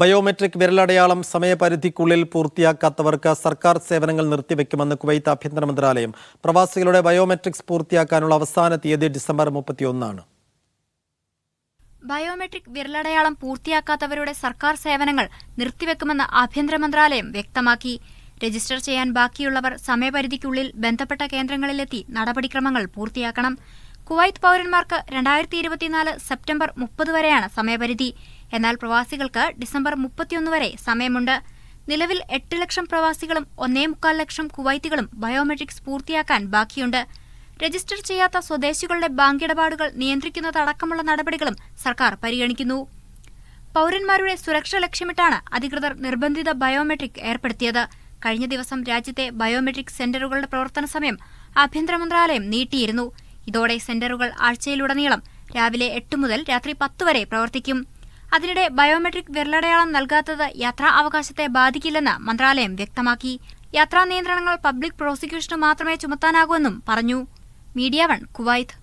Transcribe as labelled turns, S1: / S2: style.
S1: Biometric വിരലടയാളം സമയപരിധിക്കുള്ളിൽ പൂർത്തിയാക്കാത്തവർക്ക് സർക്കാർ സേവനങ്ങൾ നിർത്തിവെക്കുമെന്ന് കുവൈത്ത് ആഭ്യന്തര മന്ത്രാലയം. പ്രവാസികളുടെ ബയോമെട്രിക്സ് പൂർത്തിയാക്കാനുള്ള അവസാന തീയതി ഡിസംബർ മുപ്പത്തിയൊന്നാണ്.
S2: ബയോമെട്രിക് വിരലടയാളം പൂർത്തിയാക്കാത്തവരുടെ സർക്കാർ സേവനങ്ങൾ നിർത്തിവെക്കുമെന്ന് ആഭ്യന്തര മന്ത്രാലയം വ്യക്തമാക്കി. രജിസ്റ്റർ ചെയ്യാൻ ബാക്കിയുള്ളവർ സമയപരിധിക്കുള്ളിൽ ബന്ധപ്പെട്ട കേന്ദ്രങ്ങളിലെത്തി നടപടിക്രമങ്ങൾ പൂർത്തിയാക്കണം. കുവൈത്ത് പൗരന്മാർക്ക് രണ്ടായിരത്തി ഇരുപത്തിനാല് സെപ്റ്റംബർ മുപ്പത് വരെയാണ് സമയപരിധി. എന്നാൽ പ്രവാസികൾക്ക് ഡിസംബർ മുപ്പത്തിയൊന്ന് വരെ സമയമുണ്ട്. നിലവിൽ എട്ട് ലക്ഷം പ്രവാസികളും ഒന്നേ മുക്കാൽ ലക്ഷം കുവൈത്തികളും ബയോമെട്രിക്സ് പൂർത്തിയാക്കാൻ ബാക്കിയുണ്ട്. രജിസ്റ്റർ ചെയ്യാത്ത സ്വദേശികളുടെ ബാങ്ക് ഇടപാടുകൾ നിയന്ത്രിക്കുന്നതടക്കമുള്ള നടപടികളും സർക്കാർ പരിഗണിക്കുന്നു. പൗരന്മാരുടെ സുരക്ഷ ലക്ഷ്യമിട്ടാണ് അധികൃതർ നിർബന്ധിത ബയോമെട്രിക് ഏർപ്പെടുത്തിയത്. കഴിഞ്ഞ ദിവസം രാജ്യത്തെ ബയോമെട്രിക് സെന്ററുകളുടെ പ്രവർത്തന സമയം ആഭ്യന്തര മന്ത്രാലയം നീട്ടിയിരുന്നു. ഇതോടെ സെന്ററുകൾ ആഴ്ചയിലുടനീളം രാവിലെ എട്ട് മുതൽ രാത്രി പത്ത് വരെ പ്രവർത്തിക്കും. അതിനിടെ ബയോമെട്രിക് വിരലടയാളം നൽകാത്തത് യാത്രാ അവകാശത്തെ ബാധിക്കില്ലെന്ന് മന്ത്രാലയം വ്യക്തമാക്കി. യാത്രാ നിയന്ത്രണങ്ങൾ പബ്ലിക് പ്രോസിക്യൂഷന് മാത്രമേ ചുമത്താനാകൂവെന്നും പറഞ്ഞു. Media one Kuwait.